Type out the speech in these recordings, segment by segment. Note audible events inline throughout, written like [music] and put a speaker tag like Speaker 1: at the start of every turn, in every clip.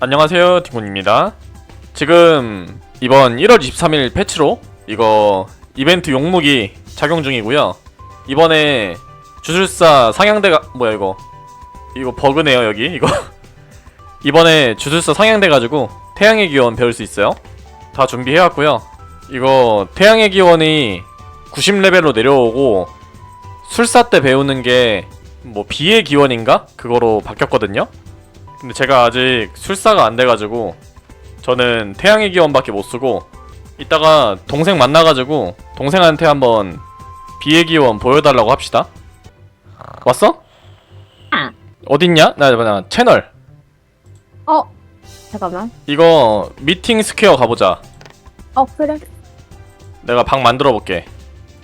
Speaker 1: 안녕하세요 딩군입니다. 지금 이번 1월 23일 패치로 이거 이벤트 용무기 착용 중이고요. 이번에 주술사 상향대가 뭐야 이거. 이거 버그네요 여기. 이거. [laughs] 이번에 주술사 상향돼가지고 태양의 기원 배울 수 있어요. 다 준비해왔고요. 이거 태양의 기원이 90레벨로 내려오고 술사 때 배우는 게 뭐 비의 기원인가? 그거로 바뀌었거든요 근데 제가 아직 술사가 안 돼가지고 저는 태양의 기원밖에 못 쓰고 이따가 동생 만나가지고 동생한테 한번 비의 기원 보여달라고 합시다. 왔어?
Speaker 2: 응.
Speaker 1: 어딨냐? 나, 나 채널
Speaker 2: 어 잠깐만
Speaker 1: 이거 미팅 스퀘어 가보자.
Speaker 2: 어 그래
Speaker 1: 내가 방 만들어 볼게.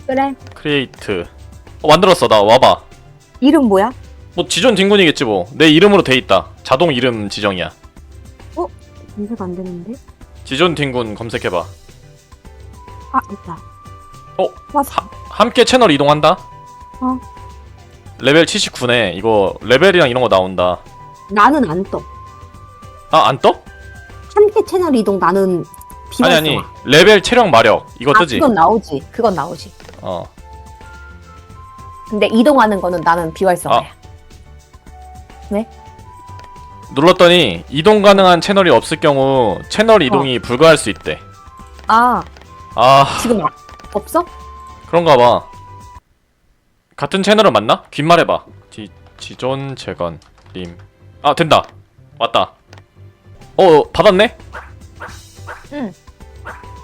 Speaker 2: 그래
Speaker 1: 크리에이트. 어, 만들었어. 나 와봐.
Speaker 2: 이름 뭐야?
Speaker 1: 뭐 지존 딩군이겠지 뭐. 내 이름으로 돼 있다. 자동 이름 지정이야.
Speaker 2: 검색 안 되는데?
Speaker 1: 지존 딩군 검색해봐.
Speaker 2: 아 있다
Speaker 1: 어?
Speaker 2: 왔어
Speaker 1: 함께 채널 이동한다.
Speaker 2: 어.
Speaker 1: 레벨 79네. 이거 레벨이랑 이런 거 나온다.
Speaker 2: 나는 안 떠
Speaker 1: 아, 안 떠?
Speaker 2: 함께 채널 이동 나는 비활성화
Speaker 1: 아니 아니. 레벨 체력 마력 이거
Speaker 2: 아,
Speaker 1: 뜨지?
Speaker 2: 그건 나오지 그건 나오지
Speaker 1: 어.
Speaker 2: 근데 이동하는 거는 나는 비활성화야
Speaker 1: 눌렀더니 이동 가능한 채널이 없을 경우 채널 이동이 불가할 수 있대.
Speaker 2: 아
Speaker 1: 아,
Speaker 2: 지금 아- 없어?
Speaker 1: 그런가 봐. 같은 채널은 맞나? 귓말 해봐. 지, 지존 재건 님. 아, 된다. 왔다. 어, 받았네?
Speaker 2: 응.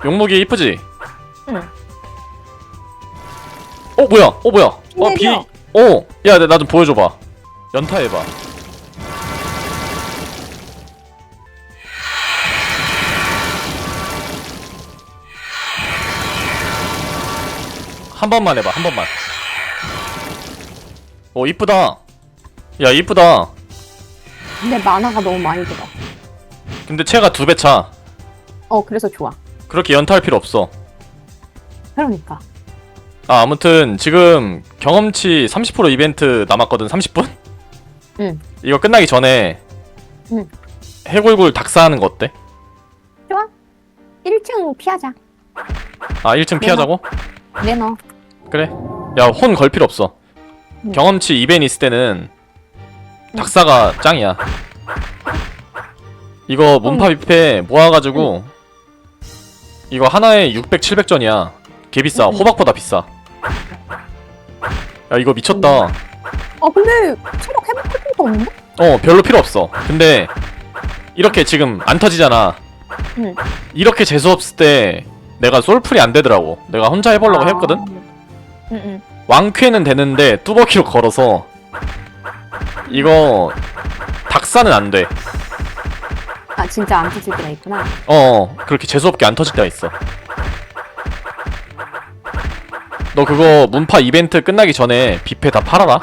Speaker 1: 용무기 이쁘지?
Speaker 2: 응.
Speaker 1: 어, 뭐야? 어, 뭐야? 어, 비. 어, 야, 나 좀 보여줘봐. 연타해봐. 한 번만 해봐, 한 번만. 어, 이쁘다. 야, 이쁘다.
Speaker 2: 근데 만화가 너무 많이 들어
Speaker 1: 근데 채가 두 배 차.
Speaker 2: 어 그래서 좋아
Speaker 1: 그렇게 연타할 필요 없어.
Speaker 2: 그러니까
Speaker 1: 아, 아무튼 지금 경험치 30% 이벤트 남았거든. 30분?
Speaker 2: 응.
Speaker 1: 이거 끝나기 전에
Speaker 2: 응.
Speaker 1: 해골굴 닥사하는 거 어때?
Speaker 2: 1층 피하자
Speaker 1: 아, 1층 피하자고?
Speaker 2: 내놔
Speaker 1: 그래. 야, 혼 걸 필요 없어.
Speaker 2: 응.
Speaker 1: 경험치 이벤 있을 때는 닥사가 짱이야. 이거 문파 뷔페 모아가지고 이거 하나에 600, 700전이야. 개 비싸.
Speaker 2: 응.
Speaker 1: 호박보다 비싸. 야, 이거 미쳤다.
Speaker 2: 어 근데 체력 회복할 것도 없는데?
Speaker 1: 어, 별로 필요 없어. 근데 이렇게 지금 안 터지잖아.
Speaker 2: 응.
Speaker 1: 이렇게 재수 없을 때 내가 솔플이 안 되더라고. 내가 혼자 해보려고
Speaker 2: 아.
Speaker 1: 했거든.
Speaker 2: 응 응
Speaker 1: 왕쾌는 되는데 뚜벅이로 걸어서 이거 닥사는 안 돼.
Speaker 2: 아 진짜 안 터질 때가 있구나
Speaker 1: 어, 어, 그렇게 재수없게 안 터질 때가 있어. 너 그거 문파 이벤트 끝나기 전에 뷔페 다 팔아라.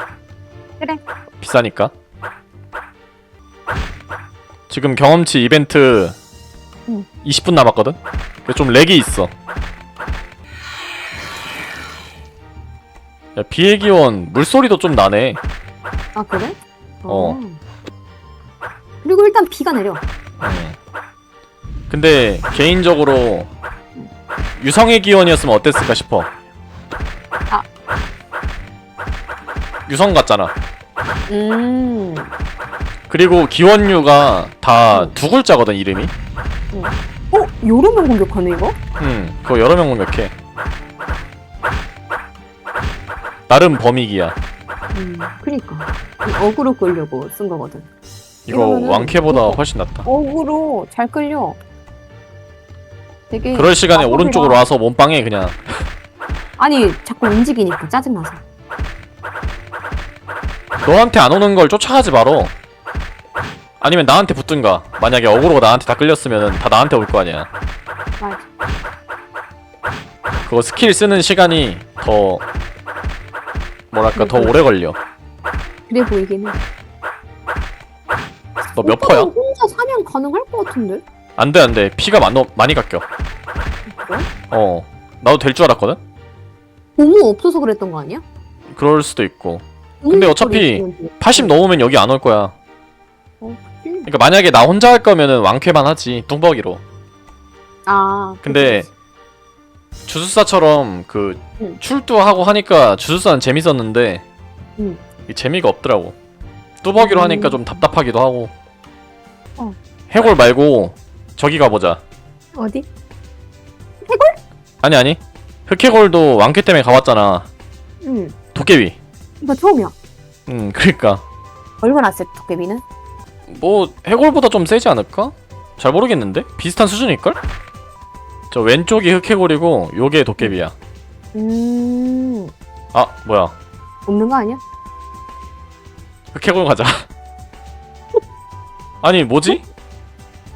Speaker 2: 그래.
Speaker 1: 비싸니까. 지금 경험치 이벤트
Speaker 2: 응.
Speaker 1: 20분 남았거든. 그래서 좀 렉이 있어. 야, 비의 기원 물소리도 좀 나네.
Speaker 2: 아 그래?
Speaker 1: 어.
Speaker 2: 그리고 일단 비가 내려
Speaker 1: 음. 근데 개인적으로 유성의 기원이었으면 어땠을까 싶어.
Speaker 2: 아.
Speaker 1: 유성 같잖아.
Speaker 2: 음
Speaker 1: 그리고 기원류가 다
Speaker 2: 응.
Speaker 1: 두 글자거든 이름이.
Speaker 2: 어? 여러 명 공격하네 이거?
Speaker 1: 음, 그거 여러 명 공격해. 나름 범위기야.
Speaker 2: 음 그니까 어그로 끌려고 쓴 거거든
Speaker 1: 이거
Speaker 2: 이러면은
Speaker 1: 왕캐보다
Speaker 2: 이거-
Speaker 1: 훨씬 낫다.
Speaker 2: 어그로 잘 끌려 되게
Speaker 1: 그럴 시간에
Speaker 2: 마법이라-
Speaker 1: 오른쪽으로 와서 몸빵해 그냥.
Speaker 2: 아니 자꾸 움직이니까 짜증나서
Speaker 1: 너한테 안 오는 걸 쫓아가지 말어. 아니면 나한테 붙든가. 만약에 어그로가 나한테 다 끌렸으면 다 나한테 올 거 아니야.
Speaker 2: 맞아
Speaker 1: 그거 스킬 쓰는 시간이 더 뭐랄까 더 오래 걸려.
Speaker 2: 그래 보이긴 해
Speaker 1: 너몇 퍼야?
Speaker 2: 혼자 사냥 가능할 것 같은데?
Speaker 1: 안 돼 안 돼 피가 많, 많이 깎여.
Speaker 2: 그래?
Speaker 1: 어 나도 될 줄 알았거든.
Speaker 2: 고무 없어서 그랬던 거 아니야?
Speaker 1: 그럴 수도 있고. 근데 어차피
Speaker 2: 있으면 돼.
Speaker 1: 80 넘으면 여기 안 올 거야.
Speaker 2: 어, 그치?
Speaker 1: 그러니까 만약에 나 혼자 할 거면은 왕쾌만 하지 뚱벅이로.
Speaker 2: 아.
Speaker 1: 근데 주술사처럼 그
Speaker 2: 응.
Speaker 1: 출두하고 하니까 주술사는 재밌었는데
Speaker 2: 응.
Speaker 1: 이 재미가 없더라고. 뚜벅이로
Speaker 2: 음.
Speaker 1: 하니까 좀 답답하기도 하고.
Speaker 2: 어.
Speaker 1: 해골 말고 저기 가보자.
Speaker 2: 어디?
Speaker 1: 아니 아니. 흑해골도 왕쾌 때문에 가봤잖아.
Speaker 2: 응.
Speaker 1: 도깨비.
Speaker 2: 이거 처음이야.
Speaker 1: 음 그러니까
Speaker 2: 얼마나 세 도깨비는?
Speaker 1: 뭐 해골보다 좀 세지 않을까? 잘 모르겠는데 비슷한 수준일걸? 저 왼쪽이 흑해골이고 요게 도깨비야.
Speaker 2: 음.
Speaker 1: 아 뭐야?
Speaker 2: 없는 거 아니야?
Speaker 1: 흑해골 가자. [laughs] 아니 뭐지?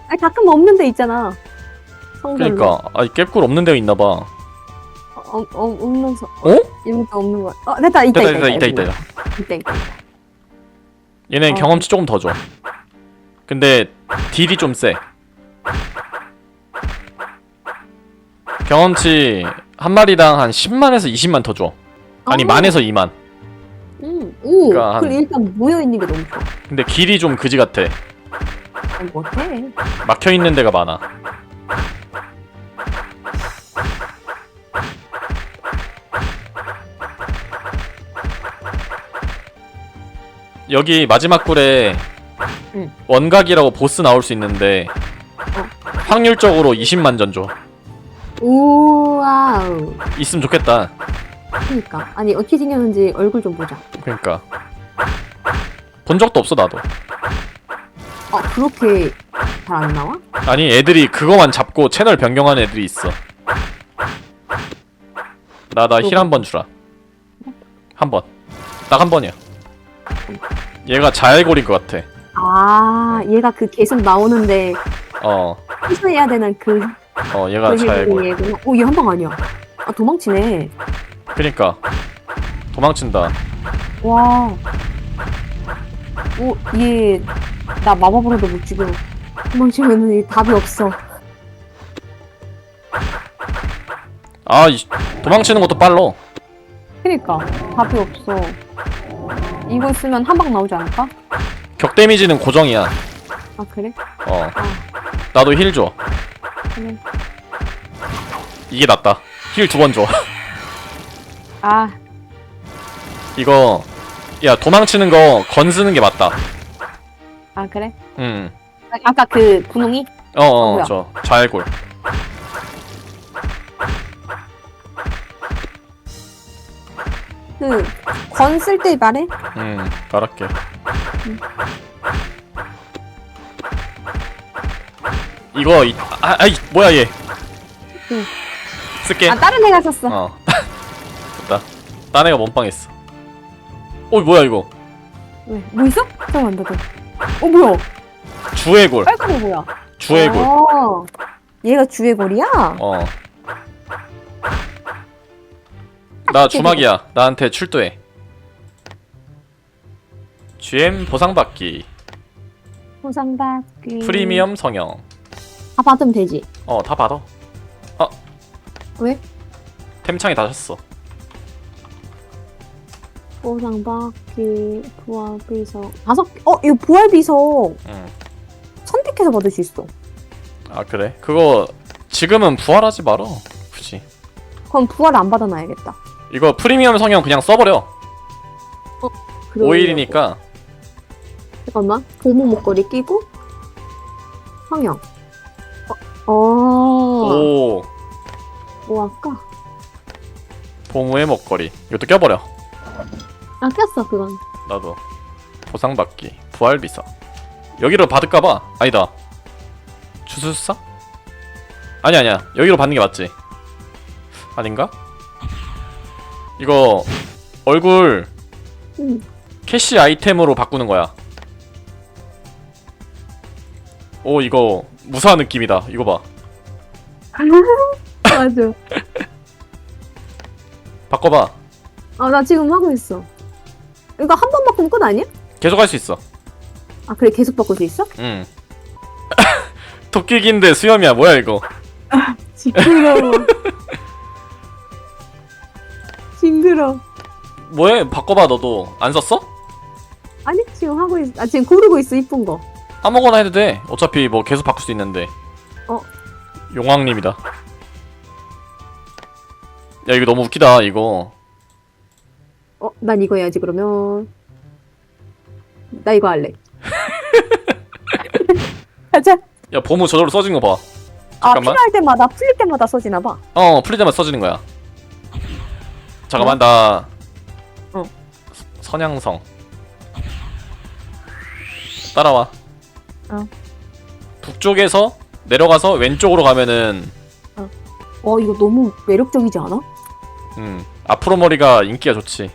Speaker 2: 아니 가끔 없는 데 있잖아. 성별로.
Speaker 1: 그러니까 아이 깰꿀 없는 데가 있나 봐.
Speaker 2: 어, 어, 어, 없는 서.
Speaker 1: 어?
Speaker 2: 여기도 없는 거야. 어 됐다 있다
Speaker 1: 됐다
Speaker 2: 있다
Speaker 1: 있다 있다. 있다.
Speaker 2: 있다 있다.
Speaker 1: 얘네
Speaker 2: 어.
Speaker 1: 경험치 조금 더 줘. 근데 딜이 좀 세. 경험치 한 마리당 한 10만에서 20만 더 줘. 아니
Speaker 2: 어.
Speaker 1: 만에서 2만.
Speaker 2: 음. 오.
Speaker 1: 그러니까 한-
Speaker 2: 일단 모여 있는 게 너무 좋아.
Speaker 1: 근데 길이 좀 그지 같아.
Speaker 2: 아니 못해.
Speaker 1: 막혀 있는 데가 많아. 여기 마지막 굴에
Speaker 2: 응.
Speaker 1: 원각이라고 보스 나올 수 있는데 확률적으로 20만 전 줘.
Speaker 2: 우와우.
Speaker 1: 있으면 좋겠다.
Speaker 2: 그러니까 아니 어떻게 생겼는지 얼굴 좀 보자.
Speaker 1: 그러니까 본 적도 없어 나도.
Speaker 2: 아 그렇게 잘 안 나와?
Speaker 1: 아니 애들이 그거만 잡고 채널 변경하는 애들이 있어. 나 나 힐 한 번 주라. 한 번. 딱 한 번이야. 얘가 자일골인 것 같아.
Speaker 2: 아 얘가 그 계속 나오는데
Speaker 1: 어,
Speaker 2: 취소해야 되는 그
Speaker 1: 어, 얘가 자일골.
Speaker 2: 얘구나. 오얘 한 방 아니야. 아 도망치네.
Speaker 1: 그니까 도망친다.
Speaker 2: 와. 오, 얘, 나 마법으로도 못 죽여. 도망치면은 얘 답이 없어.
Speaker 1: 아, 이, 도망치는 것도 빨라.
Speaker 2: 그니까, 답이 없어. 이거 쓰면 한 방 나오지 않을까?
Speaker 1: 격 데미지는 고정이야.
Speaker 2: 아, 그래?
Speaker 1: 어, 나도 힐 줘.
Speaker 2: 그래.
Speaker 1: 이게 낫다. 힐 두 번 줘.
Speaker 2: 아,
Speaker 1: 이거 야 도망치는 거 건 쓰는 게 맞다.
Speaker 2: 아, 그래?
Speaker 1: 음,
Speaker 2: 아, 아까 그 분홍이?
Speaker 1: 어, 어,
Speaker 2: 뭐야?
Speaker 1: 저 자일골.
Speaker 2: 그, 건 쓸 때 말해?
Speaker 1: 음, 말할게. 이거 이, 아, 아이 뭐야 얘.
Speaker 2: 응.
Speaker 1: 쓸게.
Speaker 2: 아, 다른 애가 썼어.
Speaker 1: 어. 됐다. 딴 애가 몸빵했어. 어 뭐야 이거?
Speaker 2: 왜? 뭐 있어? 잠깐만, 나도. 어, 뭐야?
Speaker 1: 주애골.
Speaker 2: 빨간 거 뭐야?
Speaker 1: 주애골.
Speaker 2: 어, 얘가 주애골이야?
Speaker 1: 어. 나 주막이야. 나한테 출두해. GM 보상받기.
Speaker 2: 보상받기.
Speaker 1: 프리미엄 성형.
Speaker 2: 아, 받으면 되지.
Speaker 1: 어, 다 받아. 어.
Speaker 2: 왜?
Speaker 1: 템창이 닫혔어.
Speaker 2: 보상 받기 부활 비석 다섯 개- 어 이거 부활 비석
Speaker 1: 응.
Speaker 2: 선택해서 받을 수 있어
Speaker 1: 아, 그래? 그거 지금은 부활하지 말어. 굳이.
Speaker 2: 그럼 부활 안 받아놔야겠다
Speaker 1: 이거 프리미엄 성형 그냥 써버려.
Speaker 2: 그러려고.
Speaker 1: 5일이니까.
Speaker 2: 잠깐만 보모 목걸이 끼고 성형 어, 어.
Speaker 1: 오.
Speaker 2: 뭐 할까?
Speaker 1: 보무의 먹거리. 이것도 껴버려.
Speaker 2: 아 꼈어 그건
Speaker 1: 나도. 보상받기. 부활비서. 여기로 받을까봐? 아니다. 주술사? 아니 아니야. 여기로 받는 게 맞지. 아닌가? 이거 얼굴
Speaker 2: 응.
Speaker 1: 캐시 아이템으로 바꾸는 거야. 오 이거 무사한 느낌이다. 이거 봐. [laughs]
Speaker 2: 맞아
Speaker 1: 바꿔봐.
Speaker 2: 아 나 지금 하고 있어 이거 한 번 바꾸면 끝 아니야?
Speaker 1: 계속 할 수 있어.
Speaker 2: 아 그래 계속 바꿀 수 있어?
Speaker 1: 응. [laughs] 토끼기인데 수염이야. 뭐야 이거? [laughs]
Speaker 2: 징그러워 징그러
Speaker 1: 뭐해? 바꿔봐 너도. 안 썼어?
Speaker 2: 아니 지금 하고 있어 아 지금 고르고 있어 이쁜 거
Speaker 1: 아무거나 해도 돼. 어차피 뭐 계속 바꿀 수 있는데.
Speaker 2: 어?
Speaker 1: 용왕님이다. 야 이거 너무 웃기다 이거.
Speaker 2: 어, 난 이거 해야지 그러면. 나 이거 할래. [laughs] 가자.
Speaker 1: 야 보무 저절로 써진 거 봐.
Speaker 2: 아,
Speaker 1: 잠깐만.
Speaker 2: 필요할 때마다 풀릴 때마다 써지나 봐.
Speaker 1: 어 풀릴 때마다 써지는 거야. 잠깐만 나.
Speaker 2: 어.
Speaker 1: 서- 선양성. 따라와.
Speaker 2: 어.
Speaker 1: 북쪽에서 내려가서 왼쪽으로 가면은
Speaker 2: 어, 이거 너무 매력적이지 않아?
Speaker 1: 음 앞으로 머리가 인기가 좋지.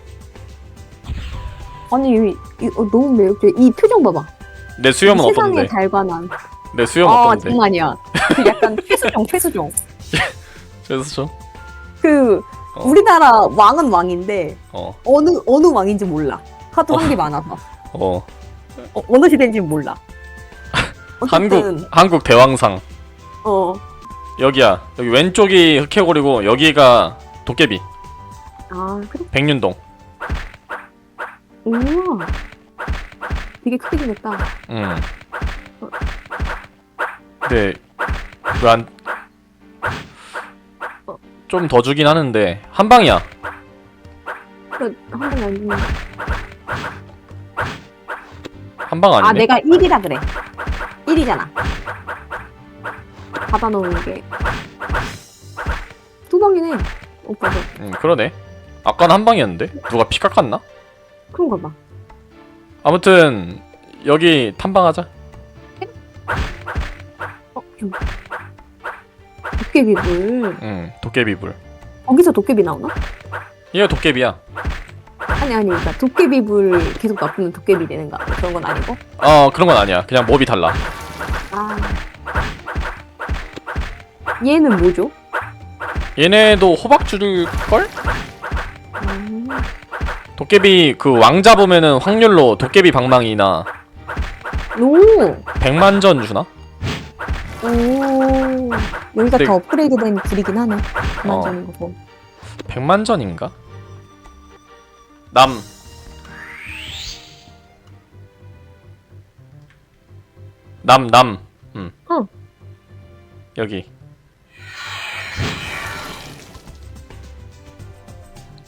Speaker 2: 아니, 이, 이 어, 너무 매력적이. 이 표정 봐봐.
Speaker 1: 내 수염은
Speaker 2: 세상에
Speaker 1: 어떤데?
Speaker 2: 달관한.
Speaker 1: 내 수염
Speaker 2: 아,
Speaker 1: 어떤데?
Speaker 2: 장난이야. 그 약간 최수종, 최수종. [laughs]
Speaker 1: 그래서
Speaker 2: 좀그
Speaker 1: 어.
Speaker 2: 우리나라 왕은 왕인데
Speaker 1: 어.
Speaker 2: 어느 어느 왕인지 몰라. 하도 한 게 많아서
Speaker 1: 어.
Speaker 2: 어, 어느 시대인지 몰라. 어쨌든
Speaker 1: 한국 한국 대왕상
Speaker 2: 어,
Speaker 1: 여기야 여기 왼쪽이 흑해골이고 여기가 도깨비
Speaker 2: 아 그래.
Speaker 1: 백륜동
Speaker 2: 우와. 되게 크게 생겼다.
Speaker 1: 음 근데 왜안 좀 더 주긴 하는데 한 방이야
Speaker 2: 그래 한번 안 주네. 한방아
Speaker 1: 아니네
Speaker 2: 내가 1이라 그래. 1이잖아. 받아 놓은 게. 두 방이네. 오빠도
Speaker 1: 음 그러네 아까는 한 방이었는데 누가 피 깎았나
Speaker 2: 그런가 봐.
Speaker 1: 아무튼 여기 탐방하자
Speaker 2: 어, 좀. 도깨비불.
Speaker 1: 음 도깨비불
Speaker 2: 거기서 도깨비 나오나?
Speaker 1: 얘가 도깨비야
Speaker 2: 아니 아니 그러니까 도깨비불 계속 나쁘면 도깨비 되는가 그런 건 아니고?
Speaker 1: 어 그런 건 아니야. 그냥 몹이 달라.
Speaker 2: 아. 얘는 뭐죠?
Speaker 1: 얘네도 호박 줄걸?
Speaker 2: 음,
Speaker 1: 도깨비 그왕 잡으면은 확률로 도깨비 방망이나
Speaker 2: 오,
Speaker 1: 백만전 주나?
Speaker 2: 오. 여기가
Speaker 1: 근데-
Speaker 2: 더 업그레이드 된 불이긴 하네. 그만
Speaker 1: 어.
Speaker 2: 저는 거 보면
Speaker 1: 백만전인가? 남 남, 남. 음.
Speaker 2: 어.
Speaker 1: 여기.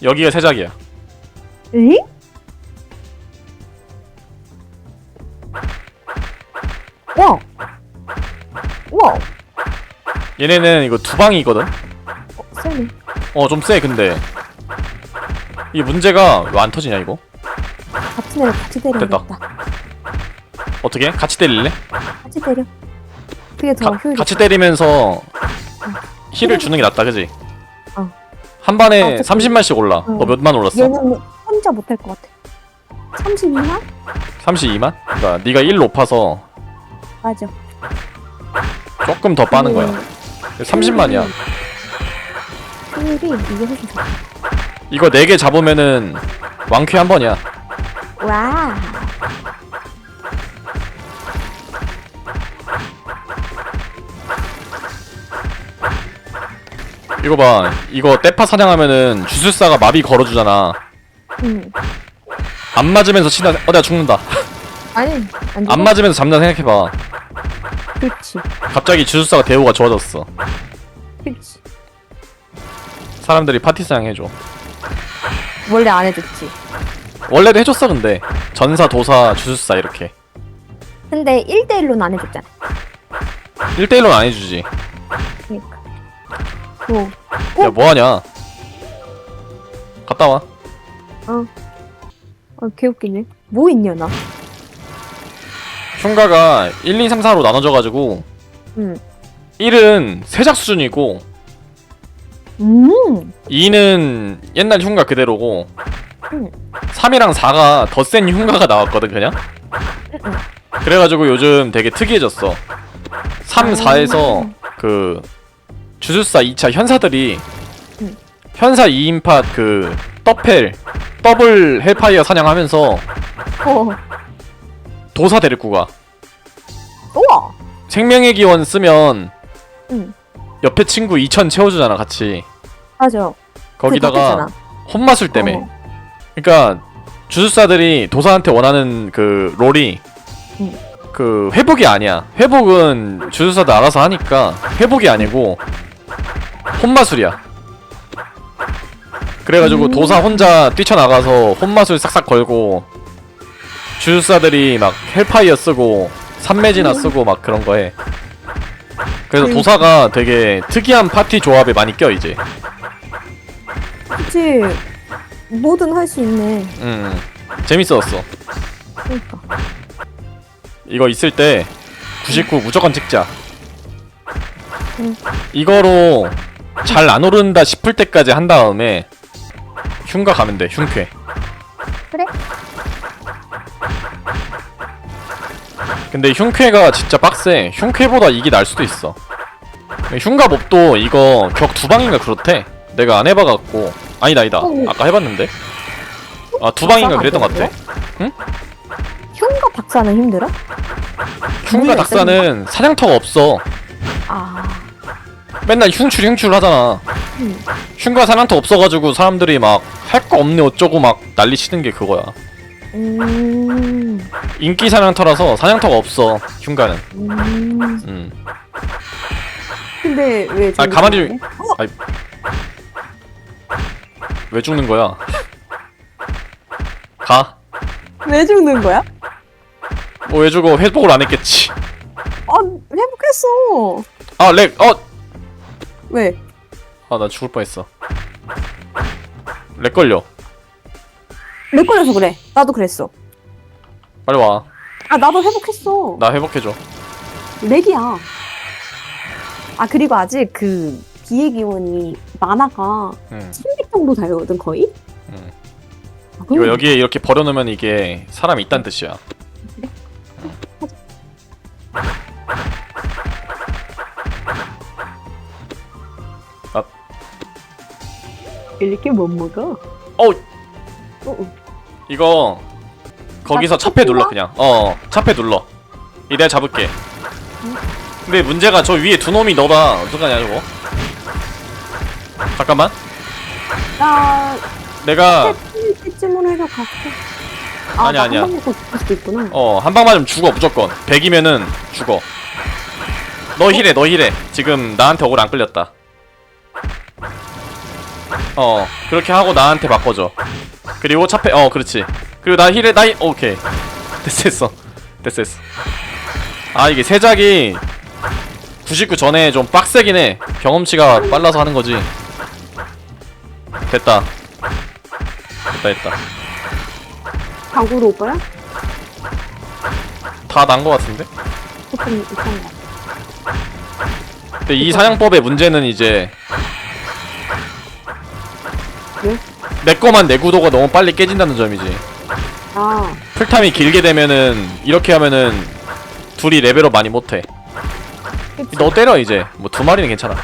Speaker 1: 여기가 세작이야.
Speaker 2: 에? 와, 와,
Speaker 1: 얘네는 이거 두 방이거든?
Speaker 2: 어, 세네.
Speaker 1: 어, 좀 세, 근데. 이 문제가 왜 안 터지냐, 이거?
Speaker 2: 같은 애를 같이 때려야겠다.
Speaker 1: 어떻게? 같이 때릴래?
Speaker 2: 같이 때려. 그게 더
Speaker 1: 가,
Speaker 2: 효율이.
Speaker 1: 같이 때리면서 힐을 주는 게 낫다, 그지?
Speaker 2: 어.
Speaker 1: 한 반에
Speaker 2: 어차피-
Speaker 1: 30만씩 올라.
Speaker 2: 어.
Speaker 1: 너 몇만 올랐어?
Speaker 2: 얘는 혼자 못할 것 같아. 32만?
Speaker 1: 32만? 그러니까 네가 1 높아서
Speaker 2: 맞아.
Speaker 1: 조금 더 빠는 거야.
Speaker 2: 음,
Speaker 1: 30만이야.
Speaker 2: 효율이 이게 훨씬 좋아.
Speaker 1: 이거 4개 잡으면은 왕쾌 한 번이야.
Speaker 2: 와.
Speaker 1: 이거 봐. 이거 떼파 사냥하면은 주술사가 마비 걸어주잖아.
Speaker 2: 응.
Speaker 1: 안 맞으면서 치다. 어, 내가 죽는다.
Speaker 2: 아니,
Speaker 1: 안안 맞으면서 잡는다 생각해봐.
Speaker 2: 그렇지.
Speaker 1: 갑자기 주술사가 대우가 좋아졌어.
Speaker 2: 그렇지.
Speaker 1: 사람들이 파티 사냥 해줘.
Speaker 2: 원래 안 해줬지.
Speaker 1: 원래도 해줬어 근데 전사, 도사, 주술사 이렇게
Speaker 2: 근데 1대1로는 안 해줬잖아.
Speaker 1: 1대1로는 안 해주지.
Speaker 2: 그니까. 어.
Speaker 1: 야 뭐하냐? 갔다 와.
Speaker 2: 어, 개웃기네. 뭐 있냐, 나?
Speaker 1: 흉가가 1, 2, 3, 4로 나눠져가지고
Speaker 2: 응.
Speaker 1: 1은 세작 수준이고
Speaker 2: 음.
Speaker 1: 2는 옛날 흉가 그대로고
Speaker 2: 응.
Speaker 1: 3이랑 4가 더 센 흉가가 나왔거든 그냥
Speaker 2: 응.
Speaker 1: 그래가지고 요즘 되게 특이해졌어 3,
Speaker 2: 아.
Speaker 1: 4에서 그 주술사 2차 현사들이
Speaker 2: 응.
Speaker 1: 현사 2인팟 그 더펠 더블 헬파이어 사냥하면서
Speaker 2: 어.
Speaker 1: 도사 데리고 가
Speaker 2: 우와.
Speaker 1: 생명의 기원 쓰면
Speaker 2: 응.
Speaker 1: 옆에 친구 2000 채워주잖아 같이
Speaker 2: 맞아.
Speaker 1: 거기다가 혼마술 때문에
Speaker 2: 어.
Speaker 1: 그러니까 주술사들이 도사한테 원하는 그 롤이
Speaker 2: 응.
Speaker 1: 그 회복이 아니야. 회복은 주술사도 알아서 하니까 회복이 아니고 혼마술이야. 그래가지고
Speaker 2: 음.
Speaker 1: 도사 혼자 뛰쳐나가서 혼마술 싹싹 걸고 주술사들이 막 헬파이어 쓰고 산매지나 쓰고 막 그런 거 해. 그래서
Speaker 2: 음.
Speaker 1: 도사가 되게 특이한 파티 조합에 많이 껴 이제.
Speaker 2: 그치. 뭐든 할 수 있네.
Speaker 1: 음 재밌었어.
Speaker 2: 그러니까.
Speaker 1: 이거 있을 때 99 무조건 찍자.
Speaker 2: 응.
Speaker 1: 이거로 잘 안 오른다 싶을 때까지 한 다음에 흉가 가면 돼. 흉쾌.
Speaker 2: 그래?
Speaker 1: 근데 흉쾌가 진짜 빡세. 흉쾌보다 이게 날 수도 있어. 흉가 몹도 이거 격 두 방인가 그렇대. 내가 안 해봐갖고 아니다 아니다.
Speaker 2: 어.
Speaker 1: 아까 해봤는데. 아 두 방인가 그랬던 것 같아.
Speaker 2: 흉가 박사는 힘들어?
Speaker 1: 흉가 닥사는 사냥터가 없어.
Speaker 2: 아.
Speaker 1: 맨날 흉출 흉출 하잖아.
Speaker 2: 음.
Speaker 1: 흉가 사냥터 없어가지고 사람들이 막 할 거 없네 어쩌고 막 난리 치는 게 그거야.
Speaker 2: 음.
Speaker 1: 인기 사냥터라서 사냥터가 없어 흉가는.
Speaker 2: 음.
Speaker 1: 음.
Speaker 2: 근데 왜
Speaker 1: 아, 가만히
Speaker 2: 좀 어?
Speaker 1: 왜 죽는 거야? 가.
Speaker 2: 왜 죽는 거야?
Speaker 1: 뭐왜 죽어? 회복을 안 했겠지.
Speaker 2: 아, 회복했어.
Speaker 1: 아 렉. 어.
Speaker 2: 왜?
Speaker 1: 아 나 죽을 뻔했어. 렉 걸려.
Speaker 2: 렉 걸려서 그래. 나도 그랬어.
Speaker 1: 빨리 와.
Speaker 2: 아, 나도 회복했어.
Speaker 1: 나 회복해줘.
Speaker 2: 렉이야. 아, 그리고 아직 그 비의 기온이 만화가
Speaker 1: 응.
Speaker 2: 10렙 정도 달거든, 거의?
Speaker 1: 응.
Speaker 2: 아,
Speaker 1: 이거 여기에 이렇게 버려놓으면 이게 사람이 있다는 뜻이야.
Speaker 2: 이렇게 못 먹어?
Speaker 1: 어우.
Speaker 2: 어, 어.
Speaker 1: 이거 거기서
Speaker 2: 아,
Speaker 1: 차패 눌러? 그냥. 어 차패 눌러. 이 내가 잡을게. 근데 문제가 저 위에 두 놈이 너다. 어떡하냐 저거. 잠깐만.
Speaker 2: 나,
Speaker 1: 내가
Speaker 2: 해서 갈게. 아,
Speaker 1: 아니야,
Speaker 2: 나
Speaker 1: 아니야.
Speaker 2: 한방 먹고 죽을 수도 있구나.
Speaker 1: 어 한 방 맞으면 죽어 무조건. 100이면은 죽어. 너 힐해 너 힐해. 지금 나한테 억울 안 끌렸다. 어 그렇게 하고 나한테 바꿔줘. 그리고 차패 어 그렇지. 그리고 나 힐해 나 힐. 오케이. 됐어 [laughs] 됐어. 됐어 됐어. 아 이게 세작이 99 전에 좀 빡세긴 해. 경험치가 빨라서 하는 거지. 됐다. 됐다 됐다.
Speaker 2: 방구로 오빠야?
Speaker 1: 다 난 거 같은데?
Speaker 2: 조금 이상한 거.
Speaker 1: 근데 이 사냥법의 문제는 이제
Speaker 2: 왜?
Speaker 1: 내 거만 내 구도가 너무 빨리 깨진다는 점이지.
Speaker 2: 아,
Speaker 1: 풀타임이 길게 되면은 이렇게 하면은 둘이 레벨업 많이 못해.
Speaker 2: 그치.
Speaker 1: 너 때려 이제. 뭐 두 마리는 괜찮아.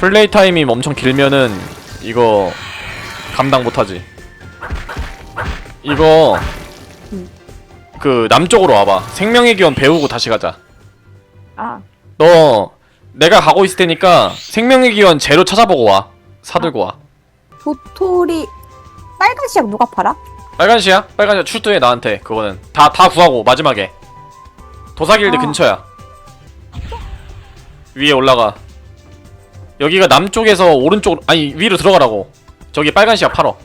Speaker 1: 플레이 타임이 엄청 길면은 이거 감당 못하지. 이거
Speaker 2: 음.
Speaker 1: 그 남쪽으로 와봐. 생명의 기원 배우고 다시 가자.
Speaker 2: 아,
Speaker 1: 너 내가 가고 있을 테니까 생명의 기원 제로 찾아보고 와. 사들고 와.
Speaker 2: 도토리 빨간 시약 누가 팔아?
Speaker 1: 빨간 시야? 빨간 시야 출두해 나한테 그거는 다 다 구하고 마지막에 도사길드
Speaker 2: 아.
Speaker 1: 근처야 위에 올라가 여기가 남쪽에서 오른쪽 아니 위로 들어가라고 저기 빨간 시야 팔어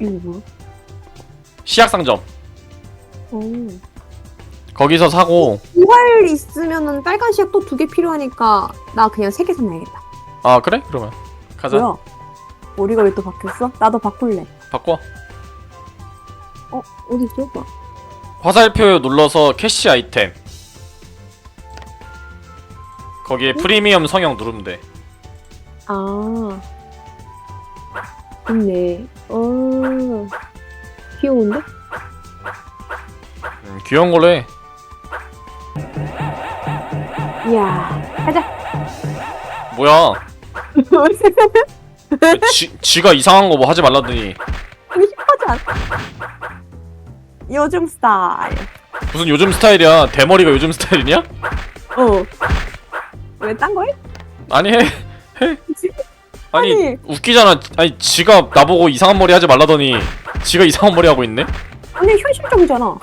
Speaker 2: 이거 뭐야?
Speaker 1: 시약 상점
Speaker 2: 오.
Speaker 1: 거기서 사고
Speaker 2: 부활 있으면은 빨간 시약 또 두 개 필요하니까 나 그냥 세 개 사놔야겠다.
Speaker 1: 아 그래? 그러면 가자
Speaker 2: 뭐야? 머리가 왜 또 바뀌었어? 나도 바꿀래.
Speaker 1: 바꿔
Speaker 2: 어, 어디 있어? 오빠?
Speaker 1: 화살표 눌러서 캐시 아이템 거기에 프리미엄 성형 누르면 돼
Speaker 2: 아, 있네. 어, 귀여운데?
Speaker 1: 음, 귀여운 걸로 해
Speaker 2: 이야, 가자.
Speaker 1: 뭐야 [laughs] 지, 지가 이상한 거 뭐 하지 말라더니
Speaker 2: 힙하지 않아? 요즘 스타일.
Speaker 1: 무슨 요즘 스타일이야 대머리가 요즘 스타일이냐?
Speaker 2: 어. 왜 딴 거 해?
Speaker 1: 아니 해 해. 아니,
Speaker 2: 아니.
Speaker 1: 웃기잖아 아니 지가 나보고 이상한 머리 하지 말라더니 지가 이상한 머리 하고 있네
Speaker 2: 아니 현실적이잖아.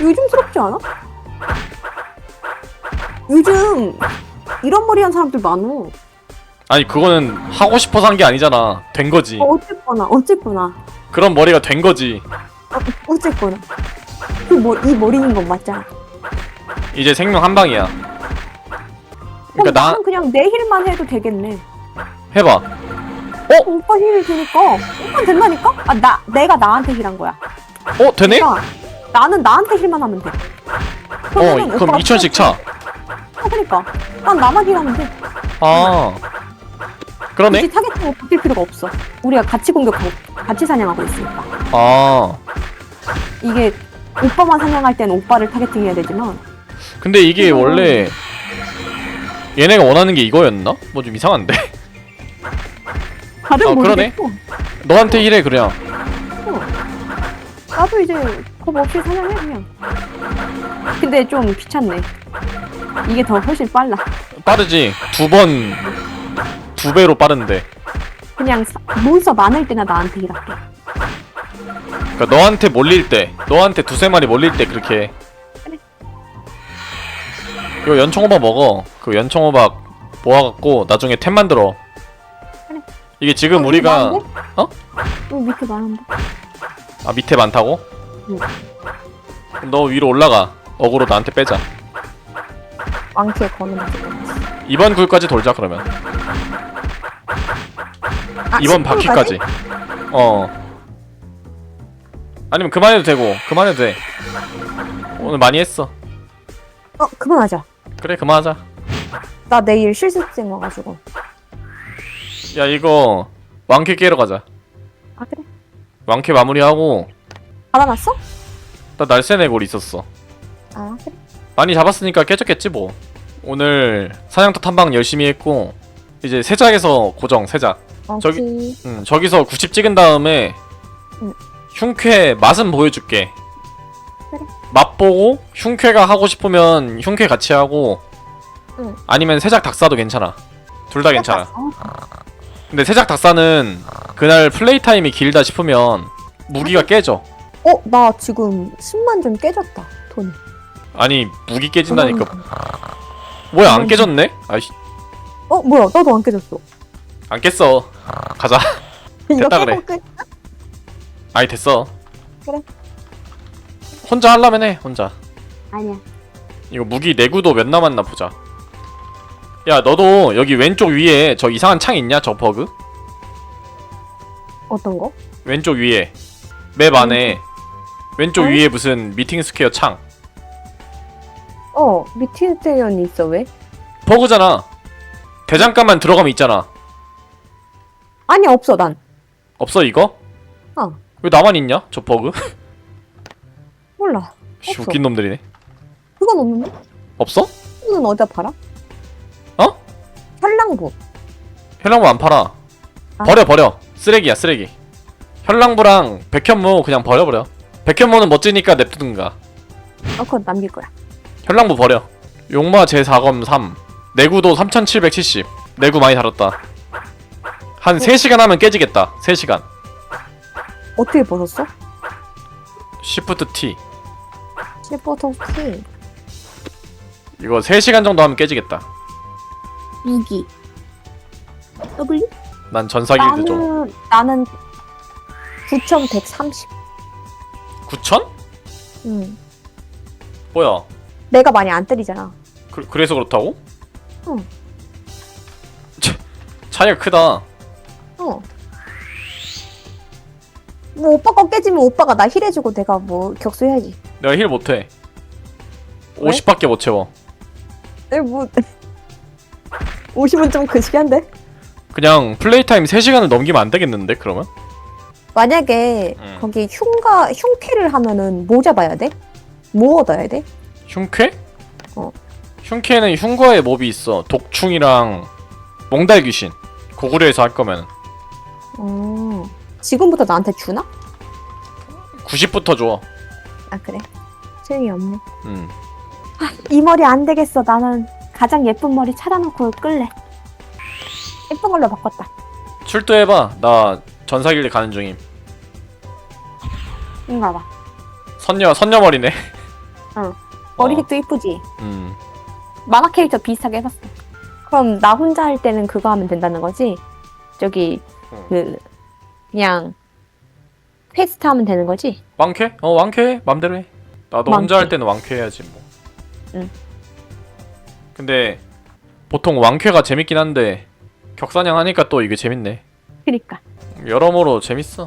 Speaker 2: 요즘스럽지 않아? 요즘 이런 머리 한 사람들 많어.
Speaker 1: 아니 그거는 하고 싶어서 한 게 아니잖아 된 거지
Speaker 2: 어, 어쨌거나 어쨌거나
Speaker 1: 그런 머리가 된 거지
Speaker 2: 어, 어쨌거나 그뭐이 머리인 건 맞잖아.
Speaker 1: 이제 생명 한 방이야
Speaker 2: 그럼
Speaker 1: 그러니까 나
Speaker 2: 나는 그냥 내 힐만 해도 되겠네.
Speaker 1: 해봐
Speaker 2: 어, 오빠 힐이 되니까 오빠 된다니까? 아 나 내가 나한테 힐한 거야.
Speaker 1: 어 되네?
Speaker 2: 그러니까 나는 나한테 힐만 하면 돼.
Speaker 1: 어
Speaker 2: 그러면은
Speaker 1: 그럼
Speaker 2: 오빠가
Speaker 1: 2천씩 차
Speaker 2: 어, 그러니까 난 나만 힐하면 돼.
Speaker 1: 아 그러네?
Speaker 2: 굳이 타겟팅을 바뀔 필요가 없어. 우리가 같이 공격하고 같이 사냥하고 있으니까.
Speaker 1: 아
Speaker 2: 이게 오빠만 사냥할 땐 오빠를 타겟팅해야 되지만
Speaker 1: 근데 이게
Speaker 2: 음.
Speaker 1: 원래 얘네가 원하는 게 이거였나? 뭐 좀 이상한데?
Speaker 2: 다른
Speaker 1: 아, 그러네.
Speaker 2: 모르겠고
Speaker 1: 너한테 힐해 그냥
Speaker 2: 나도 이제 겁 없이 사냥해 그냥. 근데 좀 귀찮네. 이게 더 훨씬 빨라.
Speaker 1: 빠르지? 두 번 두 배로 빠른데
Speaker 2: 그냥 사- 몬스터 많을 때나 나한테 힐할게.
Speaker 1: 그러니까 너한테 몰릴 때 너한테 두세 마리 몰릴 때 그렇게 해. 이거 연총호박 먹어 그 연총호박 모아갖고 나중에 템 만들어. 이게 지금
Speaker 2: 어,
Speaker 1: 우리가
Speaker 2: 많은데?
Speaker 1: 어?
Speaker 2: 여기 밑에 많은데.
Speaker 1: 아 밑에 많다고?
Speaker 2: 응.
Speaker 1: 그럼 너 위로 올라가 어그로 나한테 빼자
Speaker 2: 왕키에 거는 거.
Speaker 1: 이번 굴까지 돌자 그러면
Speaker 2: 아,
Speaker 1: 이번
Speaker 2: 10%까지?
Speaker 1: 바퀴까지 어 아니면 그만해도 되고 그만해도 돼 오늘 많이 했어
Speaker 2: 어 그만하자.
Speaker 1: 그래 그만하자
Speaker 2: 나 내일 실습생 와가지고.
Speaker 1: 야 이거 왕캐 깨러 가자
Speaker 2: 아 그래?
Speaker 1: 왕캐 마무리하고
Speaker 2: 받아놨어?
Speaker 1: 나 날쌘애골 있었어
Speaker 2: 아 그래.
Speaker 1: 많이 잡았으니까 깨졌겠지 뭐 오늘 사냥터 탐방 열심히 했고 이제 세작에서 고정 세작
Speaker 2: 어,
Speaker 1: 저기-
Speaker 2: 오케이.
Speaker 1: 음, 저기서 90 찍은 다음에
Speaker 2: 응.
Speaker 1: 흉쾌 맛은 보여줄게
Speaker 2: 그래.
Speaker 1: 맛보고 흉쾌가 하고 싶으면 흉쾌 같이 하고
Speaker 2: 응.
Speaker 1: 아니면 세작 닭사도 괜찮아 둘 다 괜찮아
Speaker 2: 어,
Speaker 1: 근데 세작 닭사는 그날 플레이 타임이 길다 싶으면 무기가 깨져
Speaker 2: 어, 나 지금 10만 점 깨졌다. 돈.
Speaker 1: 아니 무기 깨진다니까 뭐야 안
Speaker 2: 음.
Speaker 1: 깨졌네? 아이씨
Speaker 2: 어, 뭐야? 나도 안 깨졌어.
Speaker 1: 안 깼어 가자 됐다 그래.
Speaker 2: 끝.
Speaker 1: 아이 됐어
Speaker 2: 그래.
Speaker 1: 혼자 하려면 해 혼자
Speaker 2: 아니야.
Speaker 1: 이거 무기 내구도 몇 남았나 보자 야 너도 여기 왼쪽 위에 저 이상한 창 있냐 저 버그?
Speaker 2: 어떤 거?
Speaker 1: 왼쪽 위에 맵 안에 왼쪽
Speaker 2: 아니.
Speaker 1: 위에 무슨 미팅 스퀘어 창
Speaker 2: 어, 미팅 대연이 있어. 왜?
Speaker 1: 버그잖아 대장간만 들어가면 있잖아
Speaker 2: 아니, 없어, 난.
Speaker 1: 없어 이거?
Speaker 2: 어.
Speaker 1: 왜 나만 있냐 저 버그? [laughs]
Speaker 2: 몰라.
Speaker 1: 씨,
Speaker 2: 없어.
Speaker 1: 웃긴 놈들이네
Speaker 2: 그건 없는데?
Speaker 1: 없어?
Speaker 2: 그건 어디다 팔아?
Speaker 1: 어?
Speaker 2: 현랑부.
Speaker 1: 현랑부 안 팔아
Speaker 2: 아.
Speaker 1: 버려 버려 쓰레기야 쓰레기 현랑부랑 백현무 그냥 버려 버려 백현무는 멋지니까 냅두든가
Speaker 2: 어, 그건 남길 거야.
Speaker 1: 현랑부 버려 용마 제4검 3 내구도 3770 내구 많이 달았다 한 3시간 하면 깨지겠다 3시간
Speaker 2: 어떻게 벗었어?
Speaker 1: 시프트 T
Speaker 2: 실버터키.
Speaker 1: 이거 3시간 정도 하면 깨지겠다
Speaker 2: 무기. W?
Speaker 1: 난 전사길드 좀
Speaker 2: 나는, 나는 9,130.
Speaker 1: 9천?
Speaker 2: 응.
Speaker 1: 뭐야
Speaker 2: 내가 많이 안 때리잖아.
Speaker 1: 그, 그래서 그렇다고?
Speaker 2: 응.
Speaker 1: 차, 차이가 크다
Speaker 2: 뭐 오빠 거 깨지면 오빠가 나 힐해주고 내가 뭐 격수해야지.
Speaker 1: 내가 힐 못해
Speaker 2: 왜?
Speaker 1: 50밖에 못 채워
Speaker 2: 에 뭐. [laughs] 50은 좀 그시한데?
Speaker 1: 그냥 플레이 타임 3시간을 넘기면 안 되겠는데 그러면?
Speaker 2: 만약에
Speaker 1: 응.
Speaker 2: 거기 흉가 흉캐를 하면은 뭐 잡아야 돼? 뭐 얻어야 돼?
Speaker 1: 흉쾌?
Speaker 2: 어.
Speaker 1: 흉쾌는 흉과의 몹이 있어 독충이랑 몽달 귀신 고구려에서 할 거면
Speaker 2: 어. 지금부터 나한테 주나?
Speaker 1: 90부터 줘
Speaker 2: 아 그래. 소용이 없네.
Speaker 1: 음.
Speaker 2: 이 머리 안 되겠어. 나는 가장 예쁜 머리 차려놓고 끌래. 예쁜 걸로 바꿨다.
Speaker 1: 출두해봐 나 전사길드 가는 중임
Speaker 2: 인가 봐.
Speaker 1: 선녀 선녀 머리네.
Speaker 2: 머리색도 이쁘지?
Speaker 1: 음.
Speaker 2: 만화 캐릭터 비슷하게 해봤어. 그럼 나 혼자 할 때는 그거 하면 된다는 거지? 저기
Speaker 1: 응.
Speaker 2: 그 그냥 퀘스트 하면 되는 거지?
Speaker 1: 왕쾌? 어 왕쾌 맘대로 해. 나도 혼자
Speaker 2: 왕쾌.
Speaker 1: 할 때는 왕쾌 해야지 뭐.
Speaker 2: 응.
Speaker 1: 근데 보통 왕쾌가 재밌긴 한데 격사냥 하니까 또 이게 재밌네.
Speaker 2: 그니까
Speaker 1: 여러모로 재밌어.